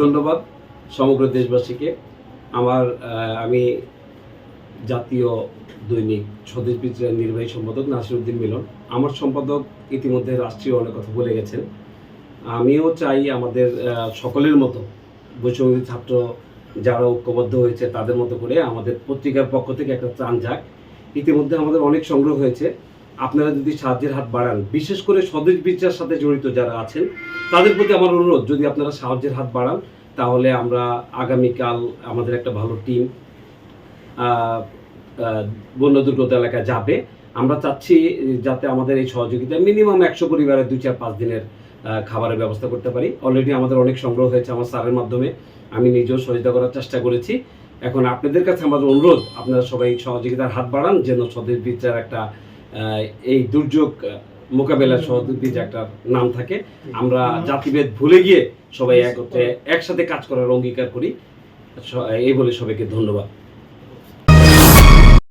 ধন্যবাদ সমগ্র দেশবাসীকে। আমার আমি জাতীয় দৈনিক স্বদেশ বিদ্রোহের নির্বাহী সম্পাদক নাসিরুদ্দিন মিলন। আমার সম্পাদক ইতিমধ্যে রাষ্ট্রীয় অনেক কথা বলে গেছেন। আমিও চাই আমাদের সকলের মতো বৈষম্য ছাত্র যারা ঐক্যবদ্ধ হয়েছে তাদের মতো করে আমাদের পত্রিকার পক্ষ থেকে একটা ত্রাণ যাক। ইতিমধ্যে আমাদের অনেক সংগ্রহ হয়েছে। আপনারা যদি সাহায্যের হাত বাড়ান, বিশেষ করে স্বদেশ বিচার সাথে জড়িত যারা আছেন, তাদের প্রতি আমার অনুরোধ, যদি আপনারা সাহায্যের হাত বাড়ান, তাহলে আমরা আগামীকাল আমাদের একটা ভালো টিম বন্য দুর্গত এলাকায় যাবে। আমরা চাচ্ছি যাতে আমাদের এই সহযোগিতা মিনিমাম একশো পরিবারের দুই চার পাঁচ দিনের খাবারের ব্যবস্থা করতে পারি। অলরেডি আমাদের অনেক সংগ্রহ হয়েছে আমার স্যারের মাধ্যমে। আমি নিজেও সহযোগিতা করার চেষ্টা করেছি। এখন আপনাদের কাছে আমাদের অনুরোধ, আপনারা সবাই সহযোগিতার হাত বাড়ান, যেন স্বদেশ বিচার একটা এই দুর্যোগ মোকাবেলা মোকাবেলার যে একটা নাম থাকে আমরা জাতিভেদ ভুলে গিয়ে সবাই একত্রে একসাথে কাজ করার অঙ্গীকার করি। এই বলে সবাইকে ধন্যবাদ।